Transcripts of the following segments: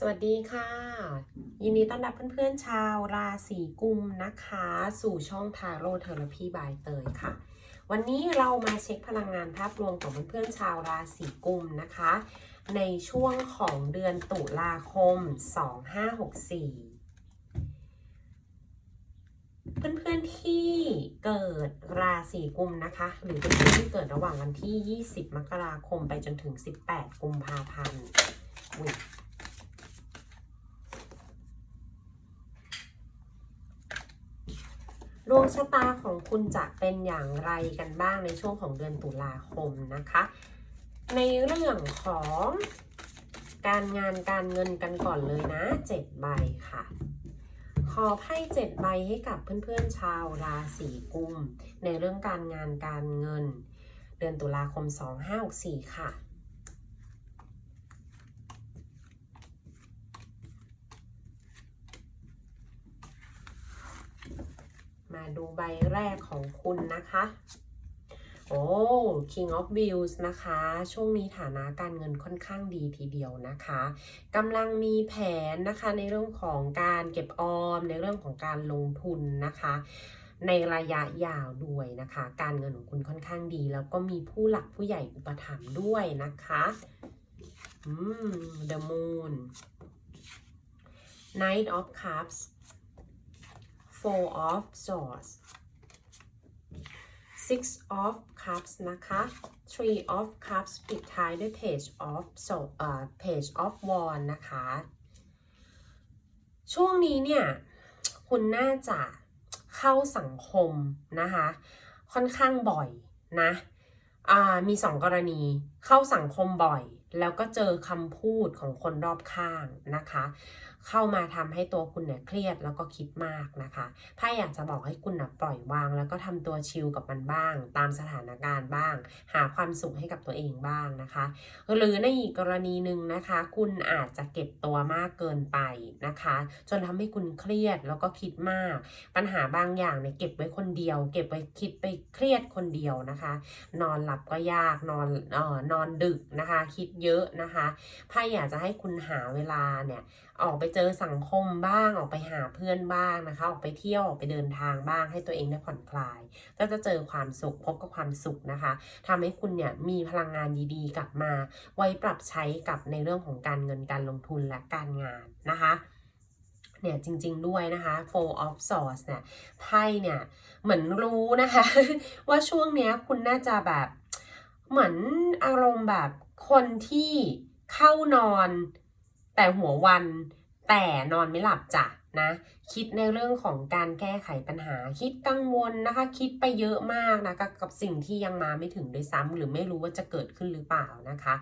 สวัสดีค่ะ ยินดีต้อนรับเพื่อนๆชาวราศีกุมนะคะ สู่ช่องทาโร่เทอราพีบายเตยค่ะ วันนี้เรามาเช็คพลังงานภาพรวมของเพื่อนๆชาวราศีกุมนะคะ ในช่วงของเดือนตุลาคม 2564เพื่อนๆที่เกิดราศีกุมนะคะ หรือเป็นผู้ที่เกิดระหว่างวันที่ 20 มกราคมไปจนถึง 18 กุมภาพันธ์อุ๊ย ดวงชะตาของคุณจะเป็นอย่างไรกันบ้างในช่วงของเดือนตุลาคมนะคะ ในเรื่องของการงานการเงินกันก่อนเลยนะเจ็ดใบค่ะ ขอไพ่เจ็ดใบให้กับเพื่อนๆชาวราศีกุม ในเรื่องการงานการเงิน เดือนตุลาคม 2564 ค่ะ มาดูใบแรกของคุณนะคะ โอ้ King of Wheels นะคะ ช่วงนี้ฐานะการเงินค่อนข้างดีทีเดียวนะคะกำลังมีแผนนะคะในเรื่องของการเก็บออม ในเรื่องของการลงทุนนะคะในระยะยาวด้วยนะคะ การเงินของคุณค่อนข้างดี แล้วก็มีผู้หลักผู้ใหญ่อุปถัมภ์ด้วยนะคะอืม The Moon Knight of Cups Four of Swords Six of Cups นะคะ Three of Cups ปิดท้ายด้วย Page of so เอ่อ Page of Wands นะคะ ช่วงนี้เนี่ย คุณน่าจะเข้าสังคมนะคะ ค่อนข้างบ่อยนะอ่ามีสองกรณีเข้าสังคมบ่อย แล้วก็เจอคำพูดของคนรอบข้างนะคะ เข้ามาทำให้ตัวคุณเนี่ยเครียดแล้วก็คิดมากนะคะไพ่อยากจะบอกให้คุณนะปล่อยวาง แล้วก็ทำตัวชิลกับมันบ้าง ตามสถานการณ์บ้าง หาความสุขให้กับตัวเองบ้างนะคะ หรือในอีกกรณีหนึ่งนะคะ คุณอาจจะเก็บตัวมากเกินไปนะคะ จนทำให้คุณเครียดแล้วก็คิดมาก ปัญหาบางอย่างเนี่ยเก็บไว้คนเดียว เก็บไว้คิดไปเครียดคนเดียวนะคะ นอนหลับก็ยากนอนเออนอนดึกนะคะ คิดเยอะนะคะไพ่อยากจะให้คุณหาเวลาเนี่ยออกไปเจอสังคมบ้างออกไปหาเพื่อนบ้างนะคะ ออกไปเที่ยวออกไปเดินทางบ้างให้ตัวเองได้ผ่อนคลาย ก็จะเจอความสุขพบกับความสุขนะคะทำให้คุณเนี่ยมีพลังงานดีๆ กลับมา ไว้ปรับใช้กับในเรื่องของการเงินการลงทุนและการงานนะคะเนี่ยจริงๆด้วยนะคะ Four of Swords เนี่ยไพ่เนี่ยเหมือนรู้นะคะ ว่าช่วงเนี้ยคุณน่าจะแบบเหมือนอารมณ์แบบคนที่เข้านอนแต่หัววัน แต่นอนไม่หลับจ้ะนะ คิดในเรื่องของการแก้ไขปัญหา คิดกังวลนะคะ คิดไปเยอะมากนะกับกับสิ่งที่ยังมาไม่ถึงด้วยซ้ำหรือไม่รู้ว่าจะเกิดขึ้นหรือเปล่านะคะ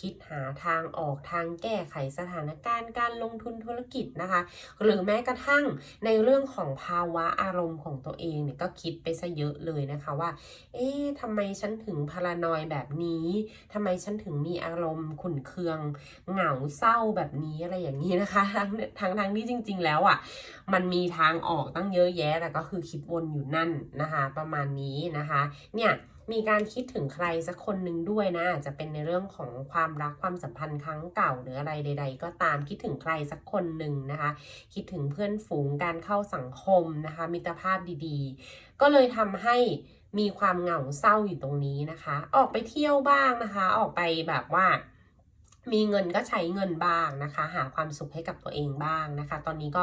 คิดหาทางออกทางแก้ไขสถานการณ์การลงทุนธุรกิจนะคะ หรือแม้กระทั่งในเรื่องของภาวะอารมณ์ของตัวเองเนี่ยก็คิดไปซะเยอะเลยนะคะว่า เอ๊ะทำไมฉันถึงพารานอยแบบนี้ทำไมฉันถึงมีอารมณ์ขุ่นเคืองเหงาเศร้าแบบนี้อะไรอย่างนี้นะคะทั้งทั้งที่จริง ๆ แล้วอะมันมีทางออกตั้งเยอะแยะแต่ก็คือคิดวนอยู่นั่นนะคะ ประมาณนี้นะคะ เนี่ยมีการคิดถึงใครสักคนหนึ่งด้วยนะอาจจะเป็นในเรื่องของความรักความสัมพันธ์ครั้งเก่าหรืออะไรใด ๆ ก็ตามคิดถึงใครสักคนหนึ่งนะคะ คิดถึงเพื่อนฝูงการเข้าสังคมนะคะ มิตรภาพดีๆ ก็เลยทำให้มีความเหงาเศร้าอยู่ตรงนี้นะคะ ออกไปเที่ยวบ้างนะคะ ออกไปแบบว่ามีเงินก็ใช้เงินบ้างนะคะ หาความสุขให้กับตัวเองบ้างนะคะ ตอนนี้ก็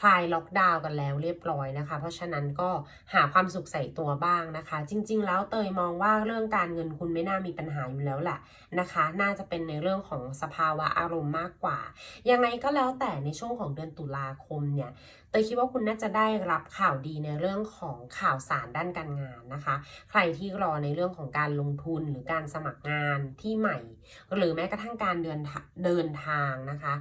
คลายล็อกดาวน์กันแล้วเรียบร้อยนะคะ เพราะฉะนั้นก็หาความสุขใส่ตัวบ้างนะคะ จริง ๆ แล้วเตยมองว่าเรื่องการเงินคุณไม่น่ามีปัญหาอยู่แล้วแหละนะคะ น่าจะเป็นในเรื่องของสภาวะอารมณ์มากกว่า ยังไงก็แล้วแต่ในช่วงของเดือนตุลาคมเนี่ยเตยคิดว่าคุณน่าจะได้รับข่าวดีในเรื่องของข่าวสารด้านการงานนะคะ ใครที่รอในเรื่องของการลงทุนหรือการสมัครงานที่ใหม่ หรือแม้กระทั่งการเดินเดินทางนะคะ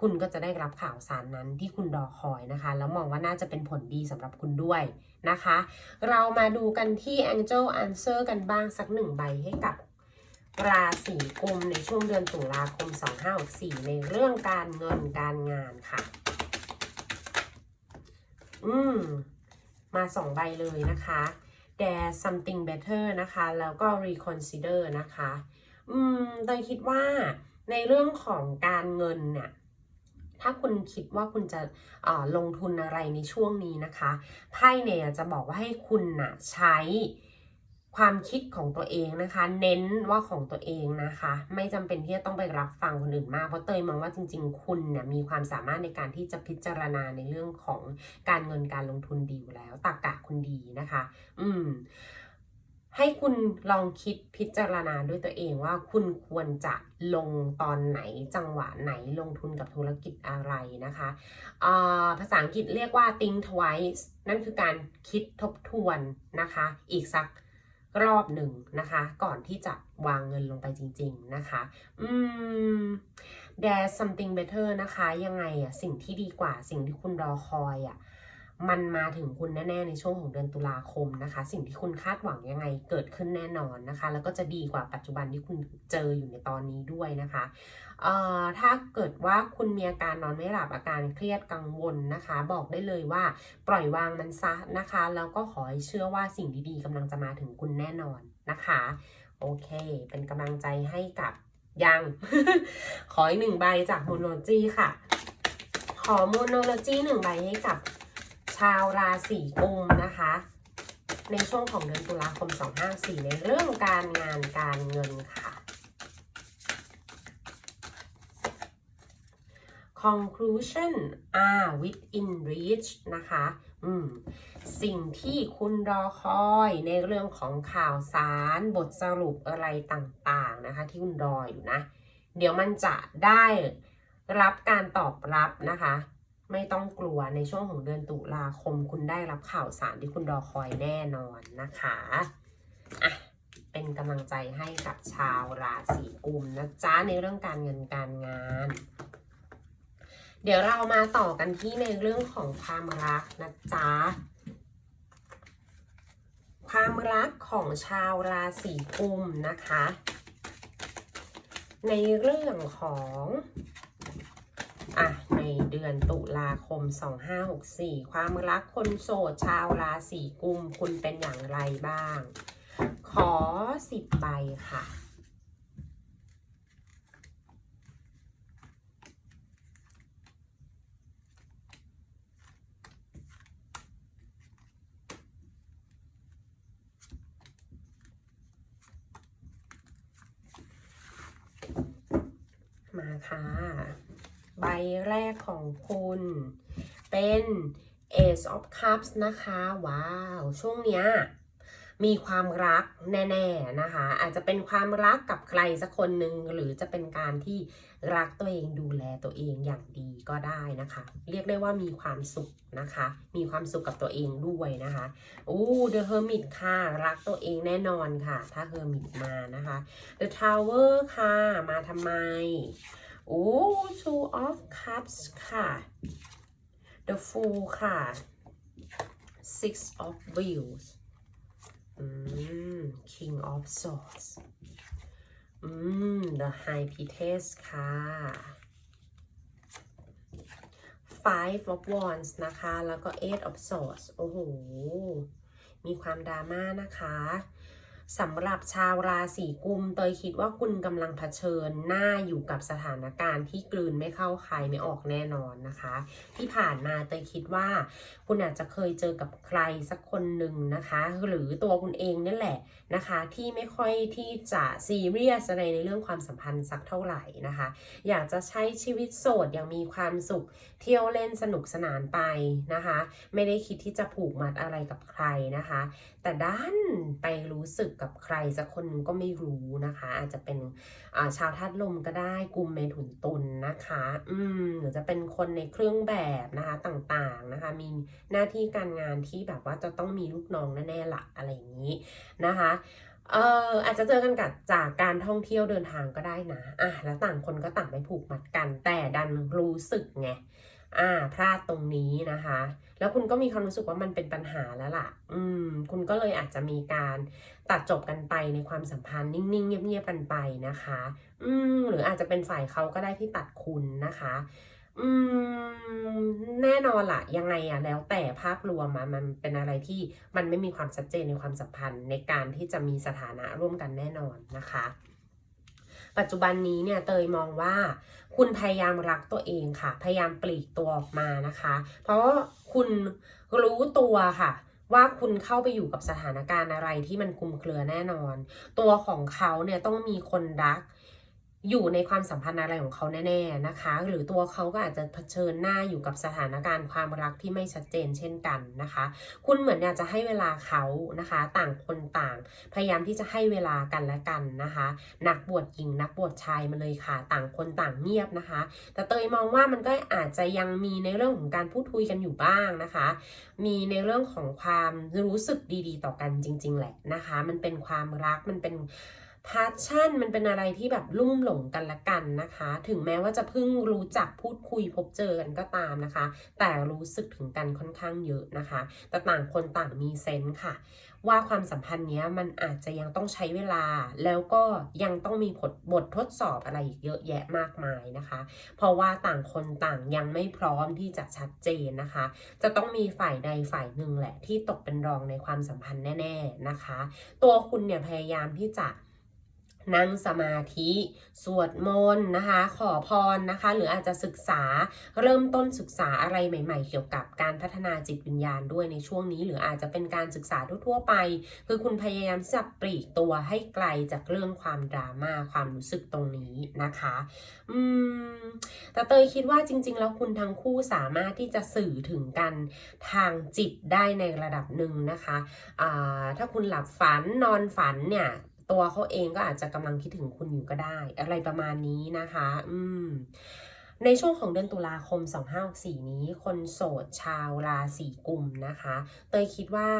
คุณก็จะได้รับข่าวสารนั้นที่คุณรอคอยนะคะ แล้วมองว่าน่าจะเป็นผลดีสำหรับคุณด้วยนะคะ เรามาดูกันที่ Angel Answer กันบ้างสักหนึ่งใบให้กับราศีกุมในช่วงเดือนตุลาคม 2564 ในเรื่องการเงินการงานค่ะ อืม มาสองใบเลยนะคะ There's something better นะคะ แล้วก็ reconsider นะคะ อืมเตยคิดว่าในเรื่องของการเงินเนี่ย ถ้าคุณคิดว่าคุณจะลงทุนอะไรในช่วงนี้นะคะไพ่เนี่ยจะบอกว่าให้คุณน่ะใช้ความคิดของตัวเองนะคะ เน้นว่าของตัวเองนะคะ ไม่จำเป็นที่จะต้องไปรับฟังคนอื่นมากเพราะเตยมองว่าจริง ๆ คุณเนี่ยมีความสามารถในการที่จะพิจารณาในเรื่องของการเงินการลงทุนดีอยู่แล้วตากะคุณดีนะคะ อืม ให้คุณลองคิดพิจารณาด้วยตัวเองว่าคุณควรจะลงตอนไหนจังหวะไหนลงทุนกับธุรกิจอะไรนะคะอ่าภาษาอังกฤษเรียกว่า think twice นั่นคือการคิดทบทวนนะคะ อีกสักรอบหนึ่งนะคะ ก่อนที่จะวางเงินลงไปจริง ๆนะคะอืม there's something better นะคะ ยังไงอะสิ่งที่ดีกว่าสิ่งที่คุณรอคอยอะ มันมาถึงคุณแน่ๆในช่วงของเดือนตุลาคมนะคะ สิ่งที่คุณคาดหวังยังไงเกิดขึ้นแน่นอนนะคะ แล้วก็จะดีกว่าปัจจุบันที่คุณเจออยู่ในตอนนี้ด้วยนะคะเอ่อถ้าเกิดว่าคุณมีอาการนอนไม่หลับอาการเครียดกังวลนะคะ บอกได้เลยว่าปล่อยวางมันซะนะคะแล้วก็ขอให้เชื่อว่าสิ่งดีๆกำลังจะมาถึงคุณแน่นอนนะคะ โอเค เป็นกำลังใจให้กับยัง ขออีกหนึ่งใบจากโมโนโลจีค่ะ ขอโมโนโลจีหนึ่งใบให้กับ ชาวราศีกุมนะคะ ในช่วงของเดือนตุลาคม 254 ในเรื่องการงานการเงินค่ะ conclusion are within reach นะคะ อืม สิ่งที่คุณรอคอยในเรื่องของข่าวสารบทสรุปอะไรต่างๆนะคะ ที่คุณรออยู่นะ เดี๋ยวมันจะได้รับการตอบรับนะคะ ไม่ต้องกลัวในช่วงของเดือนตุลาคมคุณได้รับข่าวสารที่คุณรอคอยแน่นอนนะคะอะเป็นกำลังใจให้กับชาวราศีกุมนะจ๊ะในเรื่องการเงินการงาน เดี๋ยวเรามาต่อกันที่ในเรื่องของความรักนะจ๊ะความรักของชาวราศีกุมนะคะ ในเรื่องของ อะในเดือนตุลาคม 2564 ความรักคนโสดชาวราศีกุม คุณเป็นอย่างไรบ้าง ขอ 10 ใบค่ะมาค่ะ ใบแรกของคุณ เป็น Ace of Cups นะคะ ว้าว ช่วงเนี้ยมีความรักแน่ๆนะคะ อาจจะเป็นความรักกับใครสักคนหนึ่งหรือจะเป็นการที่รักตัวเองดูแลตัวเองอย่างดีก็ได้นะคะ เรียกได้ว่ามีความสุขนะคะ มีความสุขกับตัวเองด้วยนะคะอู้ The Hermit ค่ะรักตัวเองแน่นอนค่ะ ถ้า Hermit มานะคะ The Tower ค่ะมาทำไม โอ้ two of cups ค่ะ the fool ค่ะ six of wheels อืม king of swords อืม the high priestess ค่ะ five of wands นะคะ แล้วก็ eight of swords โอ้โห มีความดราม่านะคะ สำหรับชาวราศีกุมเตยคิดว่าคุณกำลังเผชิญหน้าอยู่กับสถานการณ์ที่กลืนไม่เข้าใครไม่ออกแน่นอนนะคะ ที่ผ่านมาเตยคิดว่า คุณอาจจะเคยเจอกับใครสักคนหนึ่งนะคะ หรือตัวคุณเองนี่แหละนะคะ ที่ไม่ค่อยที่จะซีเรียสอะไรในเรื่องความสัมพันธ์สักเท่าไหร่นะคะ อยากจะใช้ชีวิตโสดอย่างมีความสุขเที่ยวเล่นสนุกสนานไปนะคะ ไม่ได้คิดที่จะผูกมัดอะไรกับใครนะคะ แต่ด้านไปรู้สึกกับใครสักคนนึงก็ไม่รู้นะคะ อาจจะเป็นาชาวธาตุลมก็ได้กลุ่มเมถุนตุลนะคะ อืมหรือจะเป็นคนในเครื่องแบบนะคะต่างๆนะคะ มีหน้าที่การงานที่แบบว่าจะต้องมีลูกน้องแน่ๆละอะไรอย่างนี้นะคะเอ่ออาจจะเจอกันกับจากการท่องเที่ยวเดินทางก็ได้นะอะแล้วต่างคนก็ต่างไปผูกมัดกันแต่ดันรู้สึกไง อ่าพลาดตรงนี้นะคะ แล้วคุณก็มีความรู้สึกว่ามันเป็นปัญหาแล้วล่ะ อืม คุณก็เลยอาจจะมีการตัดจบกันไปในความสัมพันธ์นิ่งๆ เงียบๆกันไปนะคะ อืม หรืออาจจะเป็นฝ่ายเขาก็ได้ที่ตัดคุณนะคะ อืม แน่นอนล่ะ ยังไงอะแล้วแต่ภาพรวมอะมันเป็นอะไรที่มันไม่มีความชัดเจนในความสัมพันธ์ในการที่จะมีสถานะร่วมกันแน่นอนนะคะ ปัจจุบันนี้เนี่ยเตยมองว่า คุณพยายามรักตัวเองค่ะ พยายามปลีกตัวออกมานะคะ เพราะคุณรู้ตัวค่ะว่าคุณเข้าไปอยู่กับสถานการณ์อะไรที่มันคลุมเครือแน่นอน ตัวของเขาเนี่ยต้องมีคนรัก อยู่ในความสัมพันธ์อะไรของเขาแน่ๆนะคะ หรือตัวเขาก็อาจจะเผชิญหน้าอยู่กับสถานการณ์ความรักที่ไม่ชัดเจนเช่นกันนะคะ คุณเหมือนอยากจะให้เวลาเขานะคะ ต่างคนต่าง พยายามที่จะให้เวลากันและกันนะคะ นักบวชหญิง นักบวชชายมาเลยค่ะ ต่างคนต่างเงียบนะคะ แต่เตยมองว่ามันก็อาจจะยังมีในเรื่องของการพูดคุยกันอยู่บ้างนะคะ มีในเรื่องของความรู้สึกดีๆ ต่อกันจริง ๆ แหละนะคะ มันเป็นความรักมันเป็น พาชั่นมันเป็นอะไรที่แบบลุ่มหลงกันละกันนะคะ ถึงแม้ว่าจะเพิ่งรู้จักพูดคุยพบเจอกันก็ตามนะคะ แต่รู้สึกถึงกันค่อนข้างเยอะนะคะ แต่ต่างคนต่างมีเซนส์ค่ะ ว่าความสัมพันธ์เนี้ยมันอาจจะยังต้องใช้เวลา แล้วก็ยังต้องมีบทบททดสอบอะไรอีกเยอะแยะมากมายนะคะ เพราะว่าต่างคนต่างยังไม่พร้อมที่จะชัดเจนนะคะ จะต้องมีฝ่ายใดฝ่ายหนึ่งแหละที่ตกเป็นรองในความสัมพันธ์แน่ ๆนะคะ ตัวคุณเนี่ยพยายามที่จะ นั่งสมาธิ สวดมนต์นะคะ ขอพรนะคะ หรืออาจจะศึกษาเริ่มต้นศึกษาอะไรใหม่ ๆ เกี่ยวกับการพัฒนาจิตวิญญาณด้วยในช่วงนี้ หรืออาจจะเป็นการศึกษาทั่วๆไป คือคุณพยายามที่จะปลีกตัวให้ไกลจากเรื่องความดราม่าความรู้สึกตรงนี้นะคะ อืมแต่เตยคิดว่าจริง ๆ แล้วคุณทั้งคู่สามารถที่จะสื่อถึงกันทางจิตได้ในระดับหนึ่งนะคะอ่าถ้าคุณหลับฝันนอนฝันเนี่ย ตัวเขาเองก็อาจจะกำลังคิดถึงคุณอยู่ก็ได้ อะไรประมาณนี้นะคะ อืม ในช่วงของเดือนตุลาคม 2564 นี้ คนโสดชาวราศีกุมนะคะ เตยคิดว่า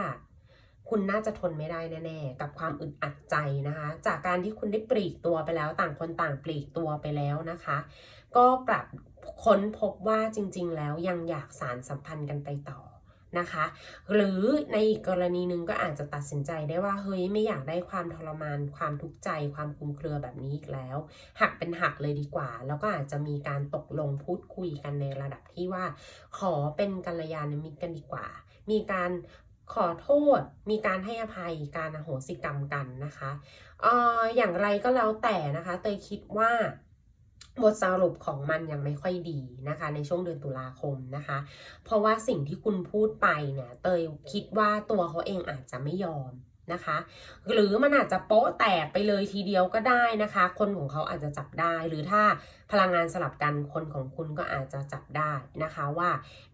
คุณน่าจะทนไม่ได้แน่ๆ กับความอึดอัดใจนะคะ จากการที่คุณได้ปลีกตัวไปแล้วต่างคนต่างปลีกตัวไปแล้วนะคะ ก็ปรับค้นพบว่าจริง ๆ แล้วยังอยากสารสัมพันธ์กันไปต่อ นะคะ หรือในอีกกรณีหนึ่งก็อาจจะตัดสินใจได้ว่าเฮ้ยไม่อยากได้ความทรมาน ความทุกข์ใจ ความคลุมเครือแบบนี้อีกแล้ว หักเป็นหักเลยดีกว่า แล้วก็อาจจะมีการตกลงพูดคุยกันในระดับที่ว่า ขอเป็นกัลยาณมิตรกันดีกว่า มีการขอโทษ มีการให้อภัย การอโหสิกรรมกันนะคะอออย่างไรก็แล้วแต่นะคะ เตยคิดว่า บทสรุปของมันยังไม่ค่อยดีนะคะ ในช่วงเดือนตุลาคมนะคะ เพราะว่าสิ่งที่คุณพูดไปเนี่ยเตยคิดว่าตัวเขาเองอาจจะไม่ยอมนะคะ หรือมันอาจจะโป๊ะแตกไปเลยทีเดียวก็ได้นะคะ คนของเขาอาจจะจับได้ หรือถ้าพลังงานสลับกันคนของคุณก็อาจจะจับได้นะคะว่า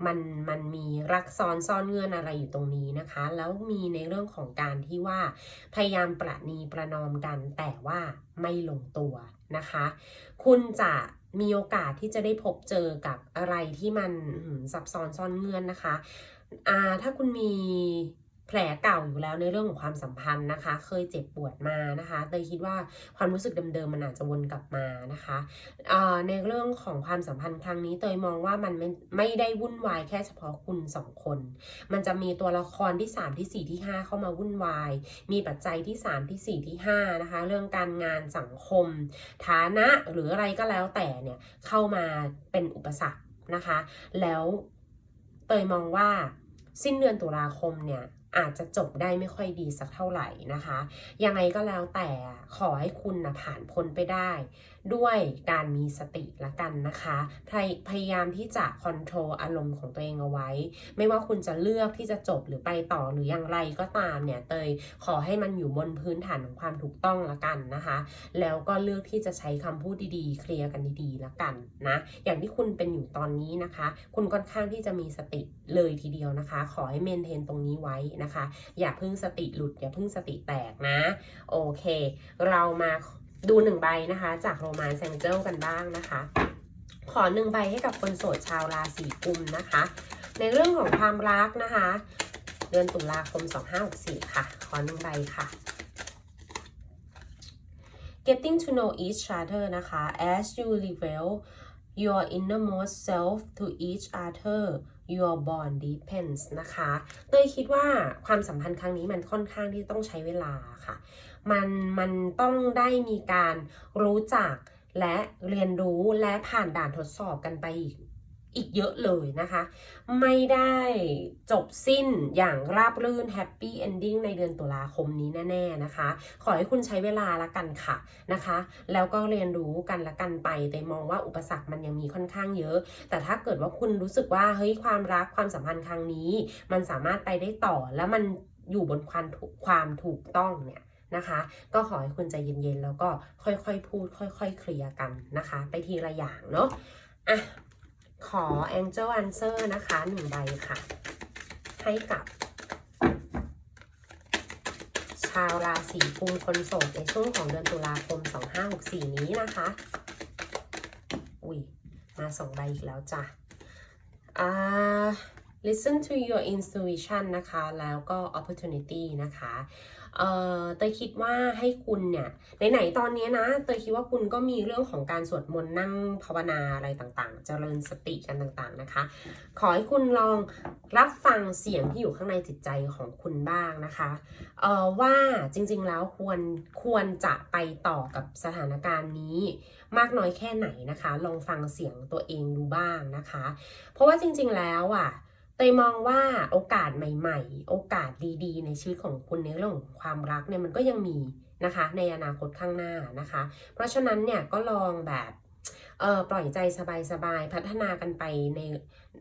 มันมันมีรักซ้อนซ่อนเงื่อนอะไรอยู่ตรงนี้นะคะ แล้วมีในเรื่องของการที่ว่าพยายามประนีประนอมกันแต่ว่าไม่ลงตัว นะคะ คุณจะมีโอกาสที่จะได้พบเจอกับอะไรที่มันซับซ้อนซ่อนเงื่อนนะคะอ่าถ้าคุณมี แผลเก่าอยู่แล้วในเรื่องของความสัมพันธ์นะคะ เคยเจ็บปวดมานะคะเตยคิดว่าความรู้สึกเดิมๆมันอาจจะวนกลับมานะคะในเรื่องของความสัมพันธ์ครั้งนี้เตยมองว่ามันไม่ไม่ได้วุ่นวายแค่เฉพาะคุณสองคน มันจะมีตัวละครที่ 3 ที่ 4 ที่ 5 เข้ามาวุ่นวาย มีปัจจัยที่ 3 ที่ 4 ที่ 5 นะคะ เรื่องการงานสังคม ฐานะหรืออะไรก็แล้วแต่เนี่ยเข้ามาเป็นอุปสรรคนะคะ แล้วเตยมองว่าสิ้นเดือนตุลาคมเนี่ย อาจจะจบได้ไม่ค่อยดีสักเท่าไหร่นะคะ ยังไงก็แล้วแต่ขอให้คุณนะผ่านพ้นไปได้ ด้วยการมีสติละกันนะคะพยพยายามที่จะคอนโทรลอารมณ์ของตัวเองเอาไว้ ไม่ว่าคุณจะเลือกที่จะจบหรือไปต่อหรืออย่างไรก็ตามเนี่ยเตยขอให้มันอยู่บนพื้นฐานของความถูกต้องละกันนะคะ แล้วก็เลือกที่จะใช้คำพูดดีๆ เคลียร์กันดีๆละกันนะอย่างที่คุณเป็นอยู่ตอนนี้นะคะ คุณค่อนข้างที่จะมีสติเลยทีเดียวนะคะ ขอให้เมนเทนตรงนี้ไว้นะคะ อย่าพิ่งสติหลุดอย่าพิ่งสติแตกนะ โอเค เรามาดูหนึ่งใบนะคะ จากโรมานแซงเจิลกันบ้างนะคะ ขอหนึ่งใบให้กับคนโสดชาวราศีกุมนะคะ ในเรื่องของความรักนะคะ เดือนตุลาคม 2564 ค่ะ ขอหนึ่งใบค่ะ getting to know each other นะคะ as you reveal your innermost self to each other your bond deepens นะคะเตยคิดว่าความสัมพันธ์ครั้งนี้มันค่อนข้างที่ต้องใช้เวลาค่ะ มันมันต้องได้มีการรู้จักและเรียนรู้และผ่านด่านทดสอบกันไปอีก อีกเยอะเลยนะคะ ไม่ได้จบสิ้นอย่างราบรื่นแฮปปี้เอนดิ้งในเดือนตุลาคมนี้แน่ ๆนะคะ ขอให้คุณใช้เวลาละกันค่ะนะคะ แล้วก็เรียนรู้กันละกันไป แต่มองว่าอุปสรรคมันยังมีค่อนข้างเยอะ แต่ถ้าเกิดว่าคุณรู้สึกว่าเฮ้ยความรักความสัมพันธ์ครั้งนี้ มันสามารถไปได้ต่อแล้วมันอยู่บนความถูกความถูกต้องเนี่ยนะคะ ก็ขอให้คุณใจเย็นๆแล้วก็ค่อยๆพูด ค่อยๆเคลียร์กันนะคะ ไปทีละอย่างเนาะอะ ขอ Angel Answer นะคะหนึ่งใบค่ะ ให้กับ ชาวราศีกุมคนโสดในช่วงของเดือนตุลาคม 2564 นี้นะคะ อุ้ยมาสองใบอีกแล้วจ้ะ อ่า listen to your intuition นะคะ แล้วก็ opportunity นะคะ เอ่อเตยคิดว่าให้คุณเนี่ยไหนๆตอนนี้นะเตยคิดว่าคุณก็มีเรื่องของการสวดมนต์นั่งภาวนาอะไรต่างๆ เจริญสติกันต่างๆนะคะ ขอให้คุณลองรับฟังเสียงที่อยู่ข้างในจิตใจของคุณบ้างนะคะเอ่อว่าจริงๆแล้วควรควรจะไปต่อกับสถานการณ์นี้ มากน้อยแค่ไหนนะคะ ลองฟังเสียงตัวเองดูบ้างนะคะ เพราะว่าจริงๆแล้วอะ เตยมองว่าโอกาสใหม่ ๆ โอกาสดีๆ ในชีวิตของคุณในเรื่องของความรักเนี่ยมันก็ยังมีนะคะ ในอนาคตข้างหน้านะคะ เพราะฉะนั้นเนี่ยก็ลองแบบเออปล่อยใจสบายๆพัฒนากันไปใน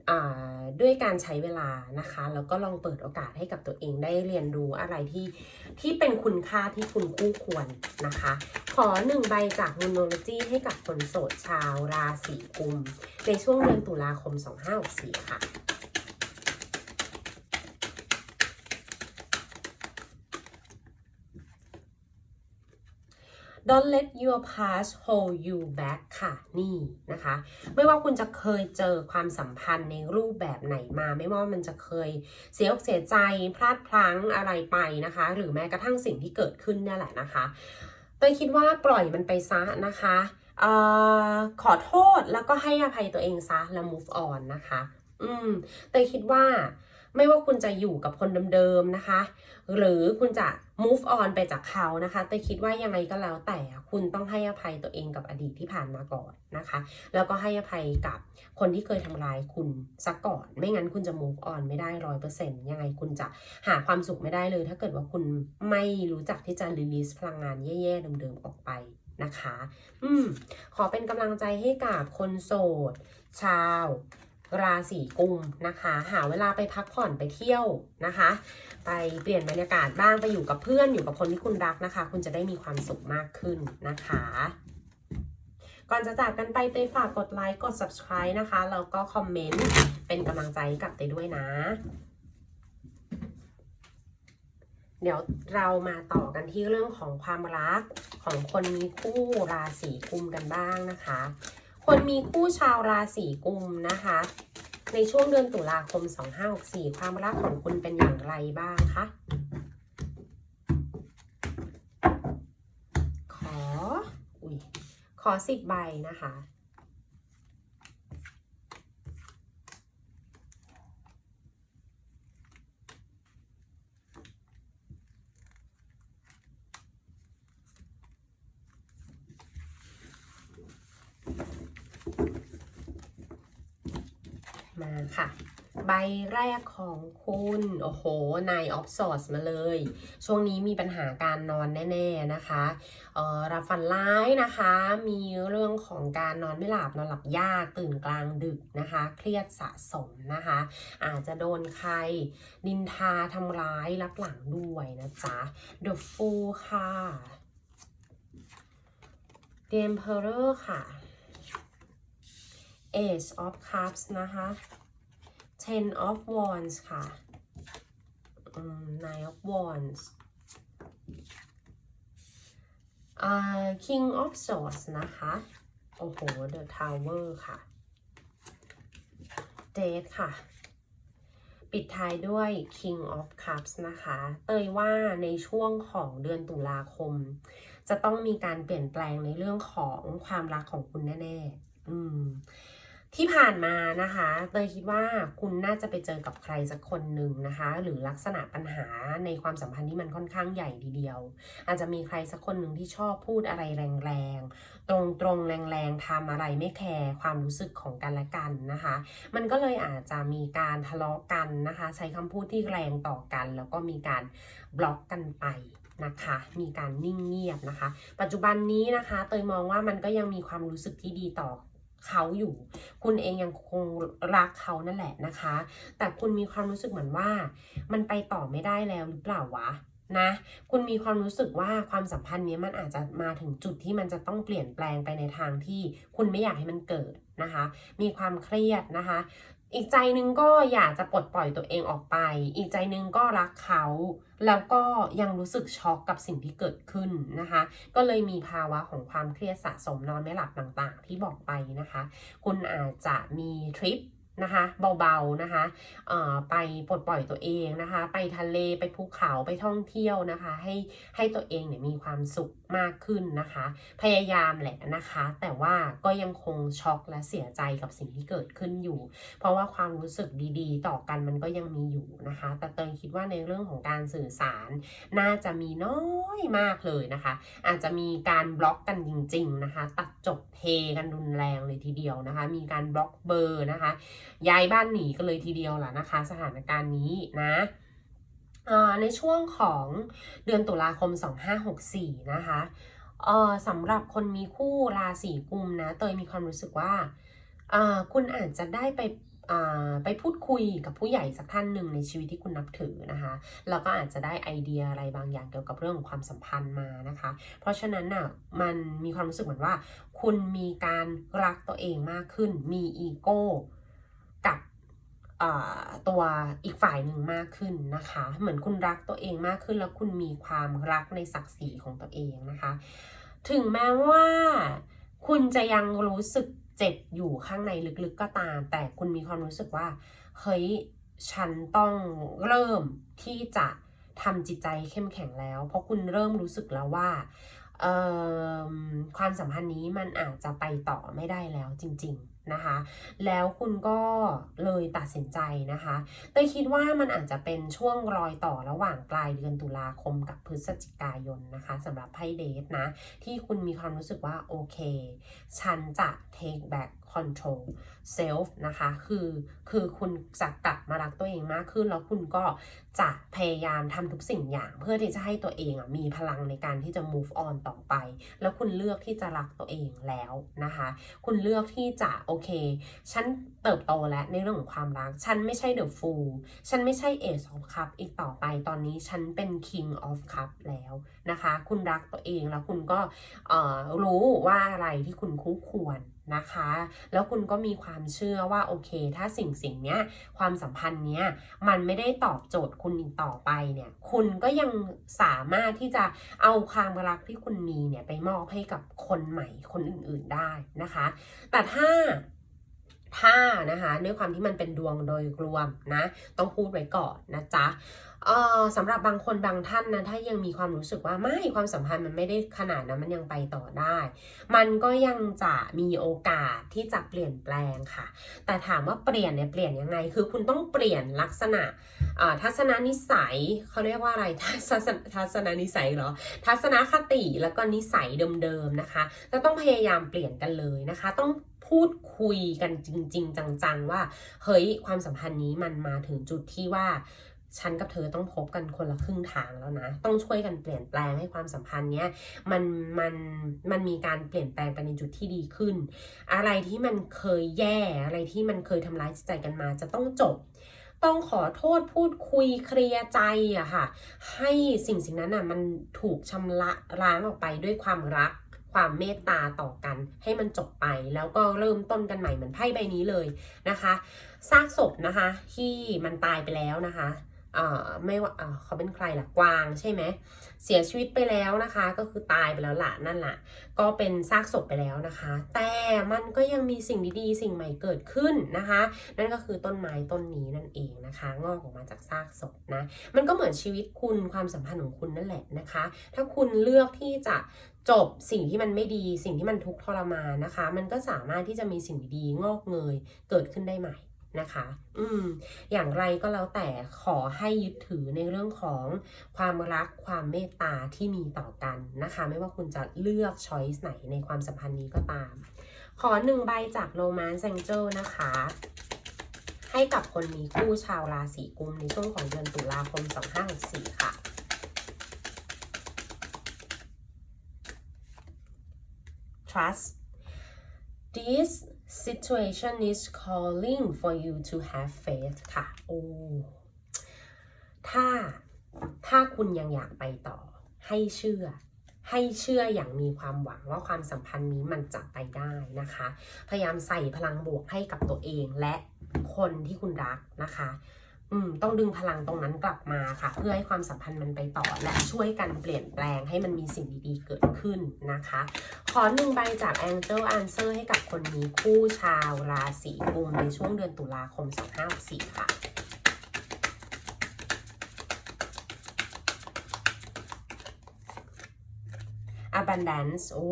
อ่าด้วยการใช้เวลานะคะ แล้วก็ลองเปิดโอกาสให้กับตัวเองได้เรียนรู้อะไรที่ที่เป็นคุณค่าที่คุณคู่ควรนะคะ ขอหนึ่งใบจากมูโนโลจีให้กับคนโสดชาวราศีกุม ในช่วงเดือนตุลาคม 2564ค่ะ Don't let your past hold you back ค่ะ นี่นะคะ ไม่ว่าคุณจะเคยเจอความสัมพันธ์ในรูปแบบไหนมา ไม่ว่ามันจะเคยเสียอกเสียใจ พลาดพลั้งอะไรไปนะคะ หรือแม้กระทั่งสิ่งที่เกิดขึ้นนี่แหละนะคะเตยคิดว่าปล่อยมันไปซะนะคะออขอโทษแล้วก็ให้อภัยตัวเองซะแล้ว move on นะคะ อืมเตยคิดว่าไม่ว่าคุณจะอยู่กับคนเดิมๆนะคะ หรือคุณจะ move on ไปจากเขานะคะแต่คิดว่ายังไงก็แล้วแต่คุณต้องให้อภัยตัวเองกับอดีตที่ผ่านมาก่อนนะคะ แล้วก็ให้อภัยกับคนที่เคยทำร้ายคุณสักก่อน ไม่งั้นคุณจะ move on ไม่ได้ร้อยเปอร์เซ็นต์ยังไงคุณจะหาความสุขไม่ได้เลย ถ้าเกิดว่าคุณไม่รู้จักที่จะ release พลังงานแย่ๆเดิมๆออกไปนะคะ อืม ขอเป็นกำลังใจให้กับคนโสด ชาว ราศีกุมนะคะ หาเวลาไปพักผ่อนไปเที่ยวนะคะ ไปเปลี่ยนบรรยากาศบ้างไปอยู่กับเพื่อนอยู่กับคนที่คุณรักนะคะ คุณจะได้มีความสุขมากขึ้นนะคะ ก่อนจะจากกันไปเตยฝากกดไลค์กด subscribe นะคะแล้วก็คอมเมนต์เป็นกำลังใจให้กับเตด้วยนะ เดี๋ยวเรามาต่อกันที่เรื่องของความรักของคนมีคู่ราศีกุมกันบ้างนะคะ คนมีคู่ชาวราศีกุมนะคะ ในช่วงเดือนตุลาคม 2564 ความรักของคุณเป็นอย่างไรบ้างคะ ขอ อุ้ยขอสิบใบนะคะ มาค่ะ ใบแรกของคุณ โอ้โหนายออฟสอสมาเลย ช่วงนี้มีปัญหาการนอนแน่ ๆนะคะเออรับฝันร้ายนะคะ มีเรื่องของการนอนไม่หลับนอนหลับยากตื่นกลางดึกนะคะ เครียดสะสมนะคะ อาจจะโดนใครนินทาทำร้ายรับหลังด้วยนะจ๊ะ The Fool ค่ะ The Emperor ค่ะ Ace of Cups นะคะ Ten of Wands ค่ะ Nine of Wands King of Swords นะคะ โอ้โห The Tower ค่ะ Death ค่ะ ปิดท้ายด้วย King of Cups นะคะ เตยว่าในช่วงของเดือนตุลาคม จะต้องมีการเปลี่ยนแปลงในเรื่องของความรักของคุณแน่ ๆ อืม ที่ผ่านมานะคะเตยคิดว่าคุณน่าจะไปเจอกับใครสักคนหนึ่งนะคะ หรือลักษณะปัญหาในความสัมพันธ์ที่มันค่อนข้างใหญ่ทีเดียว อาจจะมีใครสักคนหนึ่งที่ชอบพูดอะไรแรงๆ ตรงๆ แรงๆทำอะไรไม่แคร์ความรู้สึกของกันและกันนะคะ มันก็เลยอาจจะมีการทะเลาะกันนะคะ ใช้คำพูดที่แรงต่อกัน แล้วก็มีการบล็อกกันไปนะคะมีการนิ่งเงียบนะคะ ปัจจุบันนี้นะคะเตยมองว่ามันก็ยังมีความรู้สึกที่ดีต่อ เขาอยู่ คุณเองยังคงรักเขานั่นแหละนะคะ แต่คุณมีความรู้สึกเหมือนว่า มันไปต่อไม่ได้แล้วหรือเปล่าวะนะคุณมีความรู้สึกว่าความสัมพันธ์นี้มันอาจจะมาถึงจุดที่มันจะต้องเปลี่ยนแปลงไปในทางที่คุณไม่อยากให้มันเกิดนะคะ มีความเครียดนะคะ อีกใจนึงก็อยากจะปลดปล่อยตัวเองออกไป อีกใจนึงก็รักเขา แล้วก็ยังรู้สึกช็อกกับสิ่งที่เกิดขึ้นนะคะ ก็เลยมีภาวะของความเครียดสะสมนอนไม่หลับต่างๆ ที่บอกไปนะคะ คุณอาจจะมีทริป นะคะเบาๆนะคะไปปลดปล่อยตัวเองนะคะ ไปทะเลไปภูเขาไปท่องเที่ยวนะคะ ให้ให้ตัวเองเนี่ยมีความสุขมากขึ้นนะคะ พยายามแหละนะคะ แต่ว่าก็ยังคงช็อกและเสียใจกับสิ่งที่เกิดขึ้นอยู่ เพราะว่าความรู้สึกดีๆ ต่อกันมันก็ยังมีอยู่นะคะ แต่เตยคิดว่าในเรื่องของการสื่อสาร น่าจะมีน้อยมากเลยนะคะ อาจจะมีการบล็อกกันจริง ๆนะคะ ตัดจบเทกันรุนแรงเลยทีเดียวนะคะ มีการบล็อกเบอร์นะคะย้ายบ้านหนีกันเลยทีเดียวล่ะนะคะ สถานการณ์นี้นะในช่วงของเดือนตุลาคม 2564 นะคะเอ่อสำหรับคนมีคู่ราศีกุมนะ เตยมีความรู้สึกว่าคุณอาจจะได้ไปไปพูดคุยกับผู้ใหญ่สักท่านหนึ่งในชีวิตที่คุณนับถือนะคะ แล้วก็อาจจะได้ไอเดียอะไรบางอย่างเกี่ยวกับเรื่องของความสัมพันธ์มานะคะ เพราะฉะนั้นน่ะมันมีความรู้สึกเหมือนว่า คุณมีการรักตัวเองมากขึ้น มีอีโก้ กับตัวอีกฝ่ายหนึ่งมากขึ้นนะคะ เหมือนคุณรักตัวเองมากขึ้นแล้วคุณมีความรักในศักดิ์ศรีของตัวเองนะคะ ถึงแม้ว่าคุณจะยังรู้สึกเจ็บอยู่ข้างในลึกๆก็ตาม แต่คุณมีความรู้สึกว่าเฮ้ยฉันต้องเริ่มที่จะทำจิตใจเข้มแข็งแล้ว เพราะคุณเริ่มรู้สึกแล้วว่าความสัมพันธ์นี้มันอาจจะไปต่อไม่ได้แล้วจริง ๆ นะคะ แล้วคุณก็เลยตัดสินใจนะคะเตยคิดว่ามันอาจจะเป็นช่วงรอยต่อระหว่างปลายเดือนตุลาคมกับพฤศจิกายนนะคะสำหรับไพ่เดทนะ ที่คุณมีความรู้สึกว่าโอเค ฉันจะ take back control self นะคะ คือคือคุณจะกลับมารักตัวเองมากขึ้น แล้วคุณก็จะพยายามทำทุกสิ่งอย่าง เพื่อที่จะให้ตัวเองอะมีพลังในการที่จะ move on ต่อไป แล้วคุณเลือกที่จะรักตัวเองแล้วนะคะ คุณเลือกที่จะโอเค ฉันเติบโตแล้วในเรื่องของความรัก ฉันไม่ใช่ the fool ฉันไม่ใช่ ace of cup อีกต่อไป ตอนนี้ฉันเป็น king of cup แล้วนะคะ คุณรักตัวเองแล้วคุณก็รู้ว่าอะไรที่คุณคู่ควร นะคะ แล้วคุณก็มีความเชื่อว่าโอเค ถ้าสิ่งสิ่งเนี้ยความสัมพันธ์เนี้ยมันไม่ได้ตอบโจทย์คุณต่อไปเนี่ยคุณก็ยังสามารถที่จะเอาความรักที่คุณมีเนี่ยไปมอบให้กับคนใหม่คนอื่นๆได้นะคะ แต่ถ้าถ้านะคะด้วยความที่มันเป็นดวงโดยรวมนะ ต้องพูดไว้ก่อนนะจ๊ะ เออสำหรับบางคนบางท่านนะถ้ายังมีความรู้สึกว่าไม่ความสัมพันธ์มันไม่ได้ขนาดนั้นมันยังไปต่อได้ มันก็ยังจะมีโอกาสที่จะเปลี่ยนแปลงค่ะ แต่ถามว่าเปลี่ยนเนี่ยเปลี่ยนยังไง คือคุณต้องเปลี่ยนลักษณะทัศนนิสัยเขาเรียกว่าอะไรทัศนทัศนนิสัยเหรอทัศนคติแล้วก็นิสัยเดิมๆนะคะจะต้องพยายามเปลี่ยนกันเลยนะคะ ต้องพูดคุยกันจริง ๆ จังๆว่าเฮ้ยความสัมพันธ์นี้มันมาถึงจุดที่ว่า ฉันกับเธอต้องพบกันคนละครึ่งทางแล้วนะ ต้องช่วยกันเปลี่ยนแปลงให้ความสัมพันธ์เนี้ยมันมันมันมีการเปลี่ยนแปลงไปในจุดที่ดีขึ้น อะไรที่มันเคยแย่อะไรที่มันเคยทำร้ายจิตใจกันมาจะต้องจบ ต้องขอโทษพูดคุยเคลียร์ใจอะค่ะ ให้สิ่งสิ่งนั้นอะมันถูกชำระล้างออกไปด้วยความรักความเมตตาต่อกันให้มันจบไปแล้วก็เริ่มต้นกันใหม่เหมือนไพ่ใบนี้เลยนะคะซากศพนะคะ ที่มันตายไปแล้วนะคะ ไม่ว่าเขาเป็นใครล่ะกวางใช่ไหมเสียชีวิตไปแล้วนะคะ ก็คือตายไปแล้วล่ะนั่นแหละก็เป็นซากศพไปแล้วนะคะ แต่มันก็ยังมีสิ่งดีๆ สิ่งใหม่เกิดขึ้นนะคะ นั่นก็คือต้นไม้ต้นนี้นั่นเองนะคะ งอกออกมาจากซากศพนะมันก็เหมือนชีวิตคุณความสัมพันธ์ของคุณนั่นแหละนะคะ ถ้าคุณเลือกที่จะจบสิ่งที่มันไม่ดีสิ่งที่มันทุกข์ทรมานนะคะ มันก็สามารถที่จะมีสิ่งดีๆงอกเงยเกิดขึ้นได้ใหม่ นะคะ อืม อย่างไรก็แล้วแต่ขอให้ยึดถือในเรื่องของความรักความเมตตาที่มีต่อกันนะคะ ไม่ว่าคุณจะเลือกช้อยส์ไหนในความสัมพันธ์นี้ก็ตาม ขอหนึ่งใบจากโรแมนต์ a ซ g เจ l นะคะ ให้กับคนมีคู่ชาวราศีกุมในช่วงของเดือนตุลาคม 2564 ค่ะ trust this situation is calling for you to have faith ค่ะ โอ้ ถ้า ถ้าคุณยังอยากไปต่อ ให้เชื่อ ให้เชื่ออย่างมีความหวังว่าความสัมพันธ์นี้มันจะไปได้นะคะ พยายามใส่พลังบวกให้กับตัวเองและคนที่คุณรักนะคะ อืมต้องดึงพลังตรงนั้นกลับมาค่ะ เพื่อให้ความสัมพันธ์มันไปต่อ และช่วยกันเปลี่ยนแปลงให้มันมีสิ่งดีๆเกิดขึ้นนะคะ ขอหนึ่งใบจาก Angel Answer ให้กับคนมีคู่ชาวราศีกุมในช่วงเดือนตุลาคม 2564ค่ะ abundance โอ้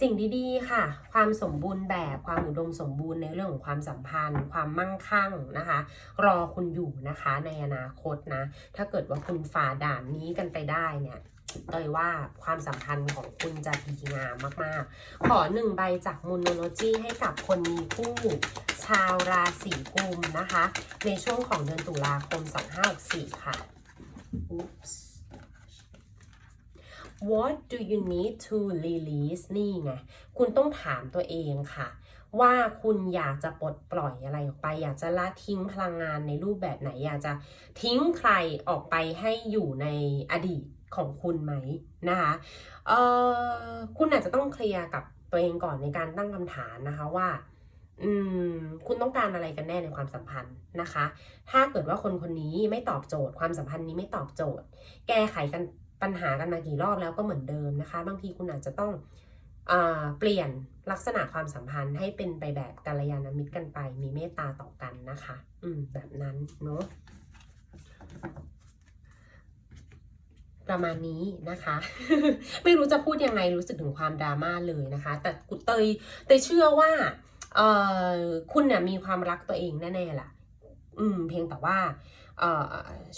สิ่งดีๆค่ะ ความสมบูรณ์แบบความอุดมสมบูรณ์ในเรื่องของความสัมพันธ์ ความมั่งคั่งนะคะ รอคุณอยู่นะคะในอนาคตนะ ถ้าเกิดว่าคุณฝ่าด่านนี้กันไปได้เนี่ยเตยว่าความสัมพันธ์ของคุณจะดีงามมาก ๆ ขอหนึ่งใบจากมูนโนโลจีให้กับคนมีคู่ชาวราศีกุมนะคะ ในช่วงของเดือนตุลาคม 2564 ค่ะ Oops What do you need to release นี่ไง คุณต้องถามตัวเองค่ะ ว่าคุณอยากจะปลดปล่อยอะไรออกไป อยากจะละทิ้งพลังงานในรูปแบบไหน อยากจะทิ้งใครออกไปให้อยู่ในอดีตของคุณไหมนะคะเออคุณอาจจะต้องเคลียร์กับตัวเองก่อนในการตั้งคำถามนะคะว่าอืมคุณต้องการอะไรกันแน่ในความสัมพันธ์นะคะ ถ้าเกิดว่าคนคนนี้ไม่ตอบโจทย์ ความสัมพันธ์นี้ไม่ตอบโจทย์ แก้ไขกัน ปัญหากันมากี่รอบแล้วก็เหมือนเดิมนะคะ บางทีคุณอาจจะต้องอเปลี่ยนลักษณะความสัมพันธ์ให้เป็นไปแบบกัลยาณมิตรกันไป มีเมตตาต่อกันนะคะ อืมแบบนั้นเนาะประมาณนี้นะคะ ไม่รู้จะพูดยังไงรู้สึกถึงความดราม่าเลยนะคะ แต่กูเตยเตยเชื่อว่าเออคุณเนี่ยมีความรักตัวเองแน่ๆล่ะ อืม เพียงแต่ว่า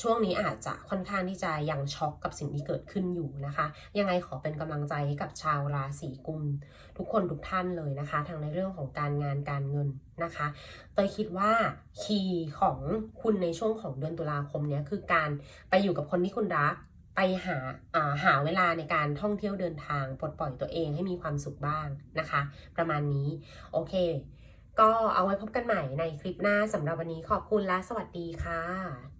ช่วงนี้อาจจะค่อนข้างที่จะยังช็อกกับสิ่งที่เกิดขึ้นอยู่นะคะ ยังไงขอเป็นกำลังใจให้กับชาวราศีกุม ทุกคนทุกท่านเลยนะคะทั้งในเรื่องของการงานการเงินนะคะเตยคิดว่าคีย์ของคุณในช่วงของเดือนตุลาคมเนี้ยคือการไปอยู่กับคนที่คุณรักไปหาาหาเวลาในการท่องเที่ยวเดินทางปลดปล่อยตัวเองให้มีความสุขบ้างนะคะ ประมาณนี้ โอเค ก็เอาไว้พบกันใหม่ในคลิปหน้าสำหรับวันนี้ขอบคุณและสวัสดีค่ะ